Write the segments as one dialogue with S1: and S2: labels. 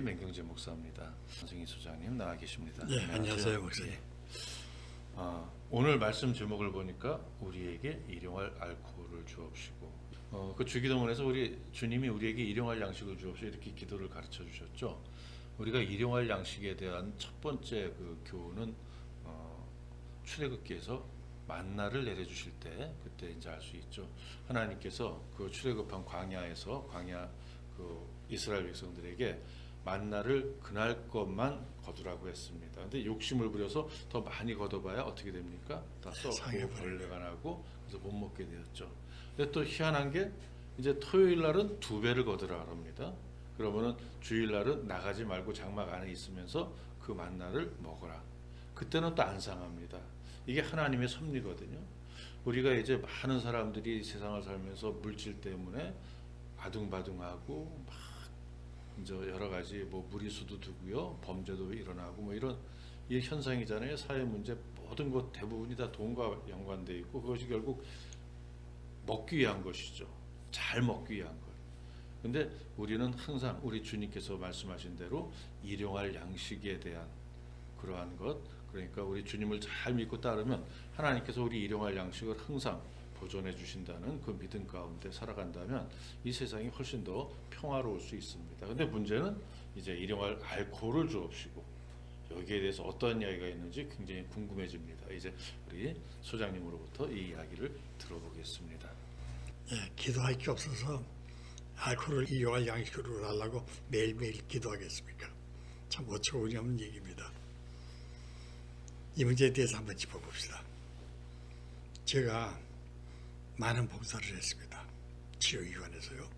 S1: 진리 맹경재 목사입니다. 선생님 소장님 나와 계십니다.
S2: 예, 안녕하세요, 목사님.
S1: 아, 오늘 말씀 제목을 보니까 우리에게 일용할 알코올을 주옵시고 어, 그 주기도문에서 우리 주님이 우리에게 일용할 양식을 주옵시고 이렇게 기도를 가르쳐 주셨죠. 우리가 일용할 양식에 대한 첫 번째 그 교훈은 어, 출애굽기에서 만나를 내려주실 때 그때 이제 알 수 있죠. 하나님께서 그 출애굽한 광야에서 광야 그 이스라엘 백성들에게 만나를 그날 것만 거두라고 했습니다. 근데 욕심을 부려서 더 많이 걷어봐야 어떻게 됩니까? 다 썩고. 벌레가 나고 그래서 못 먹게 되었죠. 근데 또 희한한 게 이제 토요일 날은 두 배를 거두라 합니다. 그러면은 주일 날은 나가지 말고 장막 안에 있으면서 그 만나를 먹어라. 그때는 또 안 상합니다. 이게 하나님의 섭리거든요. 우리가 이제 많은 사람들이 세상을 살면서 물질 때문에 아둥바둥하고 막 이제 여러 가지 뭐 무리수도 두고요, 범죄도 일어나고 뭐 이런 이 현상이잖아요. 사회 문제 모든 것 대부분이 다 돈과 연관돼 있고 그것이 결국 먹기 위한 것이죠. 잘 먹기 위한 것. 근데 우리는 항상 우리 주님께서 말씀하신 대로 일용할 양식에 대한 그러한 것 그러니까 우리 주님을 잘 믿고 따르면 하나님께서 우리 일용할 양식을 항상 보존해 주신다는 그 믿음 가운데 살아간다면 이 세상이 훨씬 더 평화로울 수 있습니다. 근데 문제는 이제 일용할 알코올을 주옵시고 여기에 대해서 어떤 이야기가 있는지 굉장히 궁금해집니다. 이제 우리 소장님으로부터 이 이야기를 들어보겠습니다.
S2: 예, 기도할 게 없어서 알코올을 이용할 양식으로 달라고 매일매일 기도하겠습니까? 참 어처구니 없는 얘기입니다. 이 문제에 대해서 한번 짚어봅시다. 제가 많은 봉사를 했습니다. 치료기관에서요.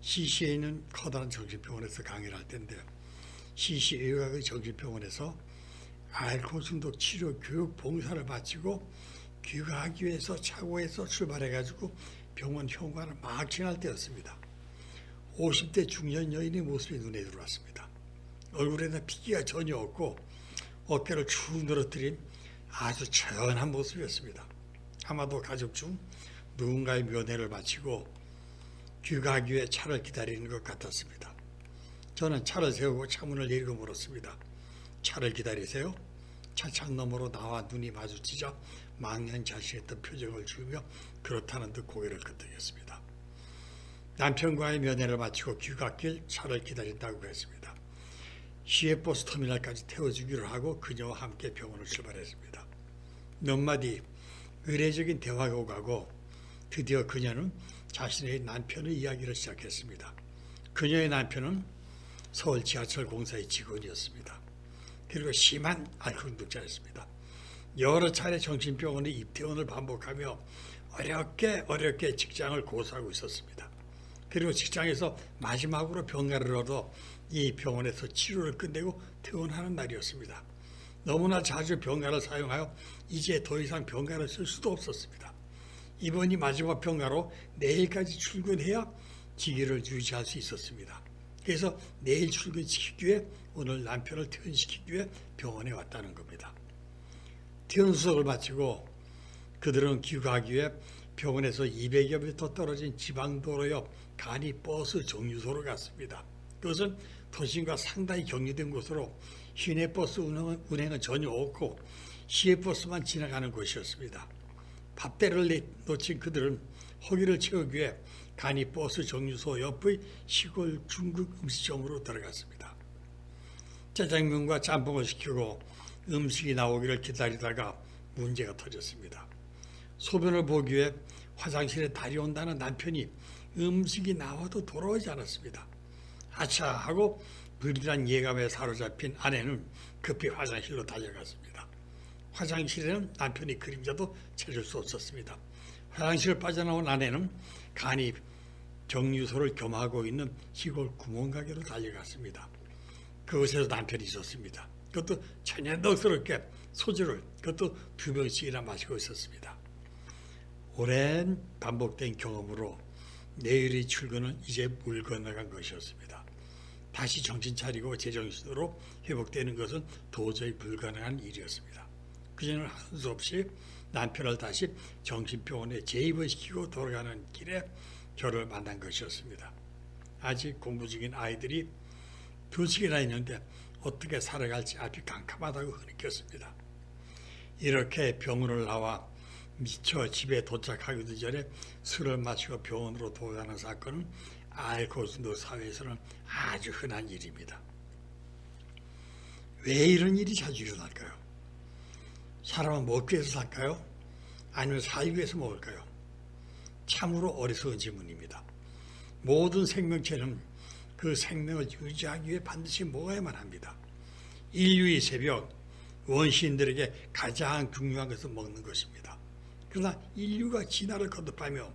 S2: CC에 있는 커다란 정신병원에서 강의를 할 때인데 CCA가 그 정신병원에서 알코올 중독 치료 교육 봉사를 마치고 귀가하기 위해서 차고에서 출발해가지고 병원 현관을 막 지날 때였습니다. 50대 중년 여인의 모습이 눈에 들어왔습니다. 얼굴에는 피기가 전혀 없고 어깨를 축 늘어뜨린 아주 처연한 모습이었습니다. 아마도 가족 중 누군가의 면회를 마치고 귀가하기 위해 차를 기다리는 것 같았습니다. 저는 차를 세우고 차문을 열고 물었습니다. 차를 기다리세요? 차창 너머로 나와 눈이 마주치자 망연자실했던 표정을 지으며 그렇다는 듯 고개를 끄덕였습니다. 남편과의 면회를 마치고 귀갓길 차를 기다린다고 했습니다. 시외 버스 터미널까지 태워주기로 하고 그녀와 함께 병원을 출발했습니다. 몇 마디 의례적인 대화가 오가고 드디어 그녀는 자신의 남편의 이야기를 시작했습니다. 그녀의 남편은 서울 지하철 공사의 직원이었습니다. 그리고 심한 알코올 중독자였습니다. 여러 차례 정신병원의 입퇴원을 반복하며 어렵게 어렵게 직장을 고수하고 있었습니다. 그리고 직장에서 마지막으로 병가를 얻어 이 병원에서 치료를 끝내고 퇴원하는 날이었습니다. 너무나 자주 병가를 사용하여 이제 더 이상 병가를 쓸 수도 없었습니다. 이번이 마지막 병가로 내일까지 출근해야 직위를 유지할 수 있었습니다. 그래서 내일 출근시키기 위해 오늘 남편을 퇴원시키기 위해 병원에 왔다는 겁니다. 퇴원 수속을 마치고 그들은 귀가하기 위해 병원에서 200여 미터 떨어진 지방도로 옆 간이 버스 정류소로 갔습니다. 그것은 도심과 상당히 격리된 곳으로 시내 버스 운행은, 운행은 전혀 없고 시외 버스만 지나가는 곳이었습니다. 밥대를 내- 놓친 그들은 허기를 채우기 위해 간이 버스 정류소 옆의 시골 중국 음식점으로 들어갔습니다. 짜장면과 짬뽕을 시키고 음식이 나오기를 기다리다가 문제가 터졌습니다. 소변을 보기 위해 화장실에 다녀온다는 남편이 음식이 나와도 돌아오지 않았습니다. 아차 하고 불길한 예감에 사로잡힌 아내는 급히 화장실로 달려갔습니다. 화장실에는 남편의 그림자도 찾을 수 없었습니다. 화장실을 빠져나온 아내는 간이 정류소를 겸하고 있는 시골 구멍가게로 달려갔습니다. 그곳에서 남편이 있었습니다. 그것도 천연덕스럽게 소주를 그것도 두 병씩이나 마시고 있었습니다. 오랜 반복된 경험으로 내일의 출근은 이제 물 건너간 것이었습니다. 다시 정신 차리고 제정신으로 회복되는 것은 도저히 불가능한 일이었습니다. 그녀는 한수 없이 남편을 다시 정신병원에 재입을 시키고 돌아가는 길에 저를 만난 것이었습니다. 아직 공부 중인 아이들이 두 씩이나 있는데 어떻게 살아갈지 앞이 깜깜하다고 느꼈습니다. 이렇게 병원을 나와 미처 집에 도착하기도 전에 술을 마시고 병원으로 도가는 사건은 알코올중독 사회에서는 아주 흔한 일입니다. 왜 이런 일이 자주 일어날까요? 사람은 먹기 위해서 살까요? 아니면 살기 위해서 먹을까요? 참으로 어리석은 질문입니다. 모든 생명체는 그 생명을 유지하기 위해 반드시 먹어야만 합니다. 인류의 새벽, 원시인들에게 가장 중요한 것은 먹는 것입니다. 그러나 인류가 진화를 거듭하며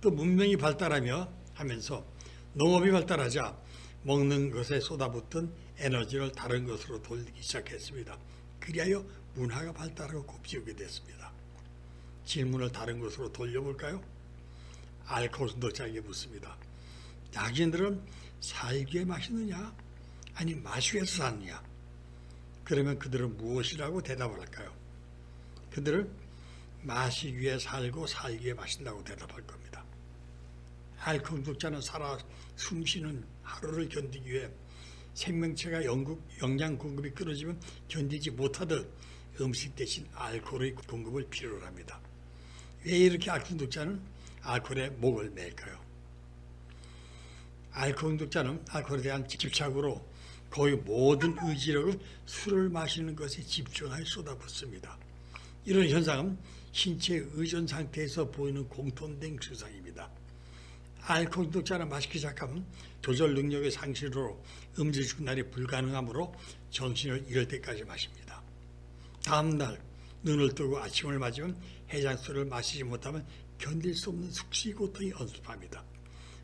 S2: 또 문명이 발달하며 하면서 농업이 발달하자 먹는 것에 쏟아붓던 에너지를 다른 것으로 돌리기 시작했습니다. 그리하여 문화가 발달하고 곱지우게 됐습니다. 질문을 다른 것으로 돌려볼까요? 알코올 중독자에게 묻습니다. 당신들은 살기에 마시느냐? 아니 마시기 위해서 사느냐? 그러면 그들은 무엇이라고 대답을 할까요? 그들은 마시기 위해 살고 살기 위해 마신다고 대답할 겁니다. 알코올 중독자는 살아 숨쉬는 하루를 견디기 위해 생명체가 영국, 영양 공급이 끊어지면 견디지 못하듯 음식 대신 알코올의 공급을 필요로 합니다. 왜 이렇게 알코올 중독자는 알코올에 목을 맬까요? 알코올 중독자는 알코올에 대한 집착으로 거의 모든 의지력을 술을 마시는 것에 집중하여 쏟아붓습니다. 이런 현상은 신체 의존 상태에서 보이는 공통된 증상입니다. 알코올 중독자는 마시기 시작하면 조절 능력의 상실로 음주 중단이 불가능하므로 정신을 잃을 때까지 마십니다. 다음 날 눈을 뜨고 아침을 맞으면 해장술을 마시지 못하면 견딜 수 없는 숙시 고통이 언습합니다.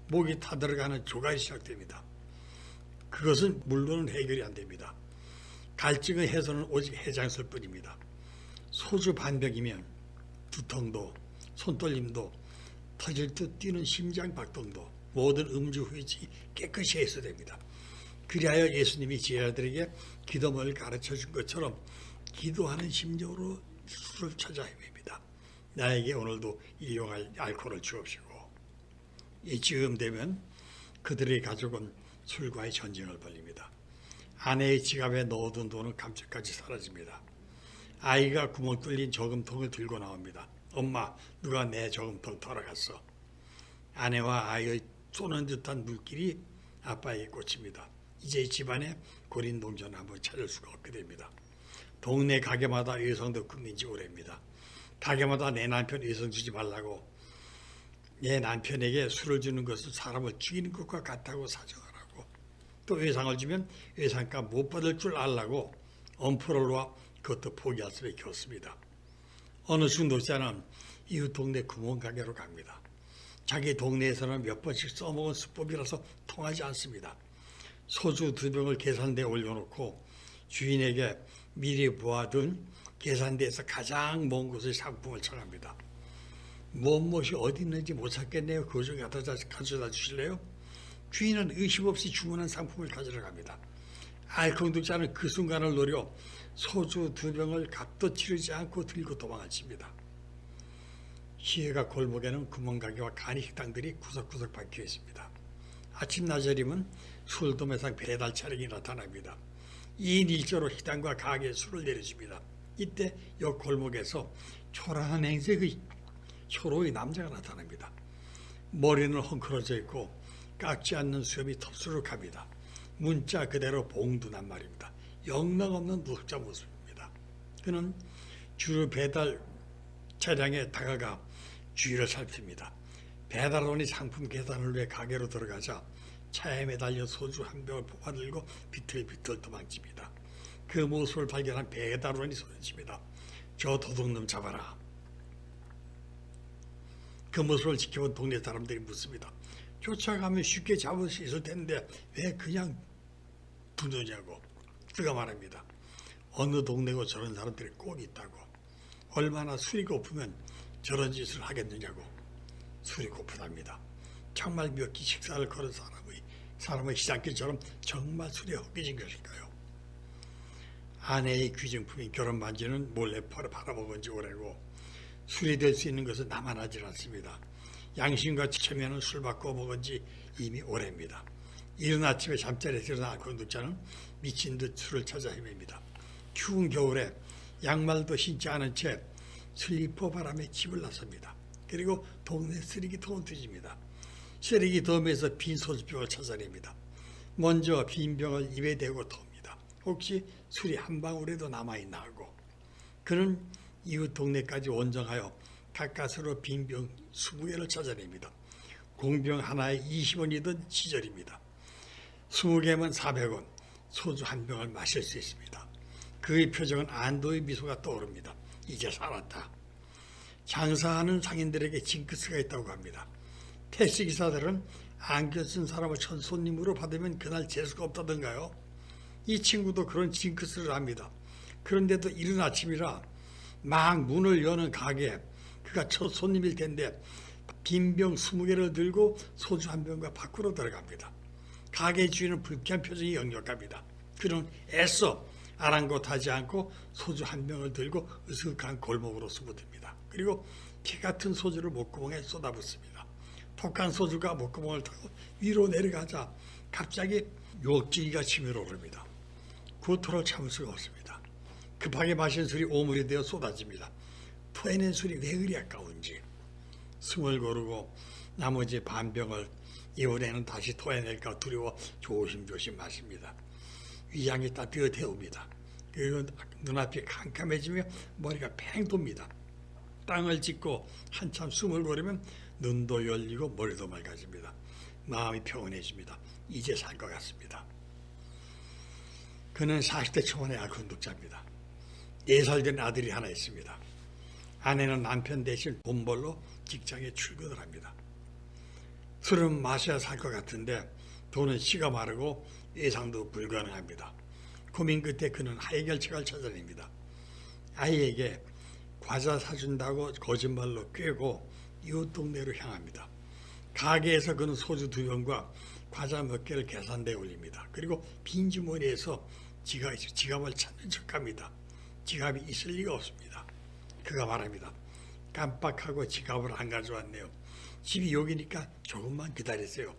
S2: 목이 타들어가는 조각이 시작됩니다. 그것은 물로는 해결이 안 됩니다. 갈증의 해소는 오직 해장술 뿐입니다. 소주 반병이면 두통도 손떨림도 터질 듯 뛰는 심장 박동도 모든 음주 후유증이 깨끗이 해소됩니다. 그리하여 예수님이 제자들에게 기도문을 가르쳐 준 것처럼 기도하는 심정으로 술을 찾아 헤맵니다. 나에게 오늘도 일용할 알코올을 주옵시고 이쯤 되면 그들의 가족은 술과의 전쟁을 벌립니다. 아내의 지갑에 넣어둔 돈은 감쪽같이 사라집니다. 아이가 구멍 뚫린 저금통을 들고 나옵니다. 엄마, 누가 내 저금통 털어갔어? 아내와 아이의 쏘는 듯한 물길이 아빠에게 꽂힙니다. 이제 집안에 고린 동전 한번 찾을 수가 없게 됩니다. 동네 가게마다 의성도 끊긴 지 오래입니다. 가게마다 내 남편 의성 주지 말라고 내 남편에게 술을 주는 것은 사람을 죽이는 것과 같다고 사정하라고 또 외상을 주면 외상값 못 받을 줄 알라고 엄포를 놓아 그것도 포기할 수밖에 없습니다. 어느 중독자는 이웃 동네 구멍가게로 갑니다. 자기 동네에서는 몇 번씩 써먹은 수법이라서 통하지 않습니다. 소주 두 병을 계산대에 올려놓고 주인에게 미리 모아둔 계산대에서 가장 먼 곳의 상품을 청합니다. 무엇이 어디 있는지 못 찾겠네요. 그 중에 가져다, 가져다 주실래요? 주인은 의심 없이 주문한 상품을 가져러 갑니다. 중독자는 그 순간을 노려 소주 두 병을 값도 치르지 않고 들고 도망을 칩니다. 시해가 골목에는 구멍가게와 간이 식당들이 구석구석 박혀 있습니다. 아침 나절이면 술도 매상 배달 차량이 나타납니다. 2인 1조로 식당과 가게에 술을 내려줍니다. 이때 옆 골목에서 초라한 행색의 초로의 남자가 나타납니다. 머리는 헝클어져 있고 깎지 않는 수염이 텁수룩합니다. 문자 그대로 봉두난 말입니다. 영락없는 노숙자 모습입니다. 그는 주로 배달 차량에 다가가 주위를 살핍니다. 배달원이 상품 계산을 위해 가게로 들어가자 차에 매달려 소주 한 병을 뽑아들고 비틀비틀 도망칩니다. 그 모습을 발견한 배달원이 소리칩니다. 저 도둑놈 잡아라. 그 모습을 지켜본 동네 사람들이 묻습니다. 쫓아가면 쉽게 잡을 수 있을 텐데 왜 그냥 두느냐고 그가 말합니다. 어느 동네고 저런 사람들이 꼭 있다고. 얼마나 술이 고프면 저런 짓을 하겠느냐고. 술이 고프답니다. 정말 몇 끼 식사를 걸은 사람의 사람의 시장길처럼 정말 술에 헛기진 것일까요? 아내의 귀중품인 결혼 반지는 몰래 팔아 팔아먹은 지 오래고 술이 될 수 있는 것은 하질 않습니다. 양심과 체면은 술 바꿔 먹은 지 이미 오래입니다. 이른 아침에 잠자리에서 일어나 건독자는 미친 듯 술을 찾아 헤맵니다. 추운 겨울에 양말도 신지 않은 채 슬리퍼 바람에 집을 나섭니다. 그리고 동네 쓰레기통을 뒤집니다. 쓰레기 덤에서 빈 소주병을 찾아냅니다. 먼저 빈 병을 입에 대고 텁니다. 혹시 술이 한 방울에도 남아있나 하고 그는 이웃 동네까지 원정하여 가까스로 빈 병 20개를 찾아냅니다. 공병 하나에 20원이던 시절입니다. 20개면 400원, 소주 한 병을 마실 수 있습니다. 그의 표정은 안도의 미소가 떠오릅니다. 이제 살았다. 장사하는 상인들에게 징크스가 있다고 합니다. 택시 기사들은 안경 쓴 사람을 첫 손님으로 받으면 그날 재수가 없다던가요? 이 친구도 그런 징크스를 합니다. 그런데도 이른 아침이라 막 문을 여는 가게 그가 첫 손님일 텐데 빈 병 20개를 들고 소주 한 병과 밖으로 들어갑니다. 가게 주인은 불쾌한 표정이 역력합니다. 그는 애써 아랑곳하지 않고 소주 한 병을 들고 으슥한 골목으로 숨어듭니다. 그리고 피 같은 소주를 목구멍에 쏟아붓습니다. 독한 소주가 목구멍을 타고 위로 내려가자 갑자기 욕지기가 치밀어 오릅니다. 구토를 참을 수가 없습니다. 급하게 마신 술이 오물이 되어 쏟아집니다. 토해낸 술이 왜 그리 아까운지 숨을 고르고 나머지 반병을 이번에는 다시 토해낼까 두려워 조심조심 마십니다. 위장이 따뜻해옵니다. 그리고 눈앞이 캄캄해지며 머리가 팽 돕니다. 땅을 짚고 한참 숨을 고르면 눈도 열리고 머리도 맑아집니다. 마음이 평온해집니다. 이제 살 것 같습니다. 그는 40대 초반의 알콘독자입니다. 4살 된 아들이 하나 있습니다. 아내는 남편 대신 돈 벌러 직장에 출근을 합니다. 술은 마셔야 살 것 같은데 돈은 씨가 마르고 예상도 불가능합니다. 고민 끝에 그는 해결책을 찾아냅니다. 아이에게 과자 사준다고 거짓말로 꿰고 이웃 동네로 향합니다. 가게에서 그는 소주 두 병과 과자 몇 개를 계산대에 올립니다. 그리고 빈 주머니에서 지갑, 지갑을 찾는 척합니다. 지갑이 있을 리가 없습니다. 그가 말합니다. 깜빡하고 지갑을 안 가져왔네요. 집이 여기니까 조금만 기다리세요.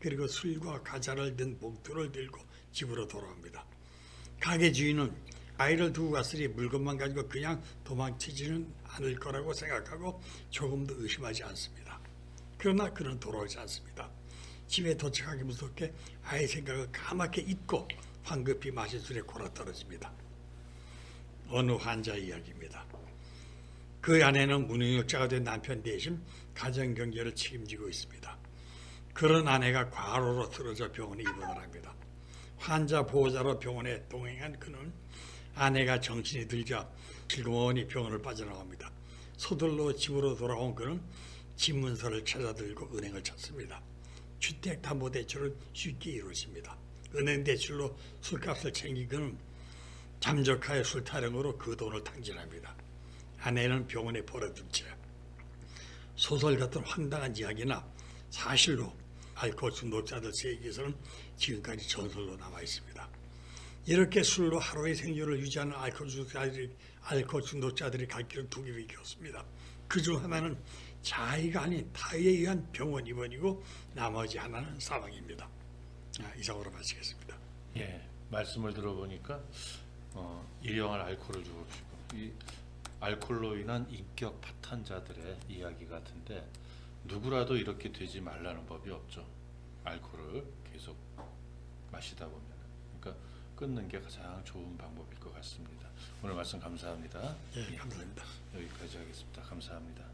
S2: 그리고 술과 과자를 든 봉투를 들고 집으로 돌아옵니다. 가게 주인은 아이를 두고 갔으니 물건만 가지고 그냥 도망치지는 않을 거라고 생각하고 조금도 의심하지 않습니다. 그러나 그는 돌아오지 않습니다. 집에 도착하기 무섭게 아이 생각을 까맣게 잊고 황급히 마신 술에 골아 떨어집니다. 어느 환자 이야기입니다. 그 아내는 무능력자가 된 남편 대신 가정 경제를 책임지고 있습니다. 그런 아내가 과로로 쓰러져 병원에 입원을 합니다. 환자 보호자로 병원에 동행한 그는 아내가 정신이 들자 슬그머니 병원을 빠져나옵니다. 서둘러 집으로 돌아온 그는 집 문서를 찾아들고 은행을 찾습니다. 주택담보대출은 쉽게 이루어집니다. 은행 대출로 술값을 챙긴 그는 잠적하여 술 타령으로 그 돈을 탕진합니다. 아내는 병원에 버려둔 채 소설 같은 황당한 이야기나 사실로 알코올 중독자들 세계에서는 지금까지 전설로 남아 있습니다. 이렇게 술로 하루의 생존을 유지하는 알코올 중독자들이 알코올 중독자들이 없습니다. 그 중 하나는 자의가 아닌 타의에 의한 병원 입원이고 나머지 하나는 사망입니다. 아, 이상으로 마치겠습니다.
S1: 예, 말씀을 들어보니까 어, 일용할 알코올을 주고 이 알코올로 인한 인격 파탄자들의 이야기 같은데 누구라도 이렇게 되지 말라는 법이 없죠. 알코올을 계속 마시다 보면 그러니까 끊는 게 가장 좋은 방법일 것 같습니다. 오늘 말씀 감사합니다.
S2: 네, 예, 감사합니다.
S1: 여기까지 하겠습니다. 감사합니다.